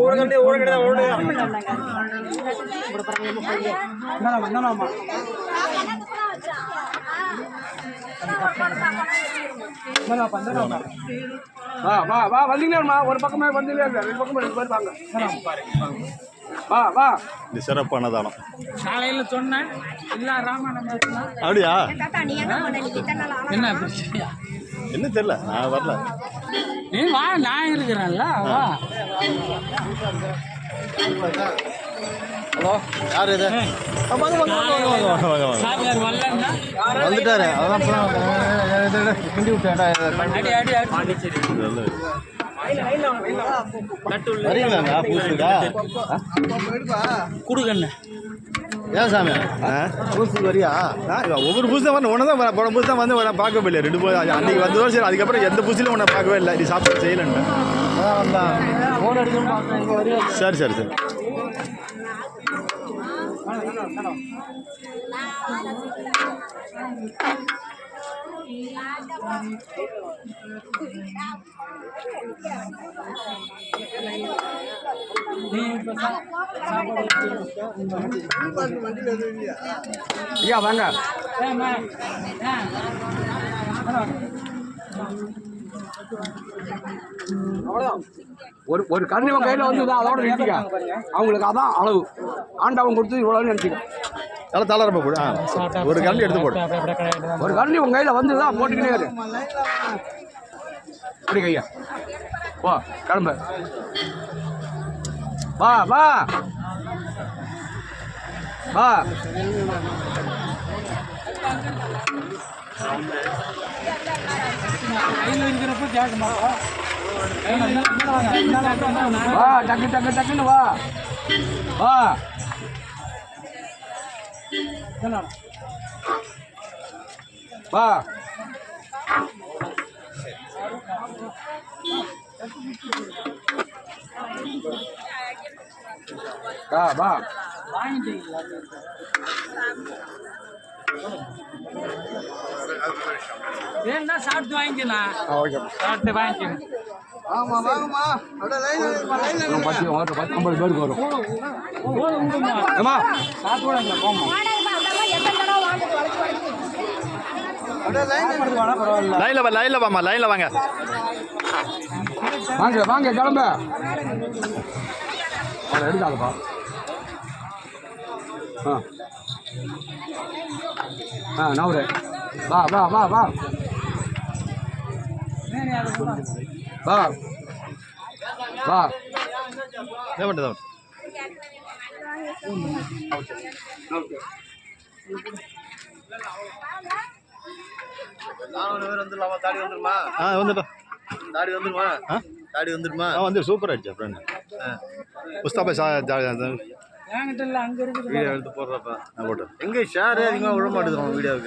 ஊரகண்டே ஊரகண்டே கொடு அள்ளி கொடு வா வா வா வந்தீங்களா ஒரு பக்கமே வந்தீங்களா ரெண்டு பக்கமே ரெண்டு பேர் வாங்க வா வா இது சிறப்பான தானம் காலையில சொன்னேன் இல்ல ராமன் அப்படியா என்ன என்ன தெரியல நான் வரல. நீ வா நான் இருக்கிறேன்ல வா. ஹலோ யார் இது? வந்துட்டாரு. அதான் கிண்டி பூசுக்கா குடுக்கண்ணு. ஏன் சாமி? பூசுக்கு வரியா? ஒவ்வொரு பூசு வரணும் ஒன்று தான் போன பூசு தான் வந்து நான் பார்க்கவே இல்லை ரெண்டு பூ அன்றைக்கி வந்ததோ சரி அதுக்கப்புறம் எந்த பூசிலும் உன்னை பார்க்கவே இல்லை. நீ சாப்பிட்டு அடிக்கணும் சரி சரி சரி. நீ இப்ப சா- சாப்பாடு ஐயா வாங்க ஏம்மா? ஆ. ஒரு ஒரு கண்ணி உன் கையில் வந்து அதோட நிறுத்திக்க. அவங்களுக்கு அதான் அளவு. ஆண்டவன் கொடுத்து இவ்வளோன்னு நினச்சிக்க தலை தளரப்ப போடு ஆ. ஒரு கரண்டி எடுத்து போடு. ஒரு கண்ணி உன் கையில் வந்து தான் போட்டுக்கிட்டே இரு. இப்படி கையா. போ கிளம்பு. வா வா. வா. வா டக்கு டக்கு டக்குன்னு வா. வா. வா. வா வா. வாங்கிட்டீங்களா விடுமா ஏமா சாப்பிடுங்க போமா லைனில் வாமா லைனில் வாங்க வாங்க. வாங்க கிளம்பு. எடுக்காதப்பா. ஆ. ஆ நவுரு. வா வா வா வா. வா வா மட்டும் தான் ஆ வந்துட்டோம். தாடி வந்துருமா? ஆ? தாடி வந்துருமா? ஆ வந்து சூப்பர் ஆயிடுச்சு ஃப்ரெண்ட் முஸ்தாபா சா என்கிட்ட இல்லை அங்கே இருக்குது வீடியோ எடுத்து போடுறப்ப. போட்டு எங்க ஷேர் அதிகமாக விட மாட்டேங்குது வீடியோவுக்கு?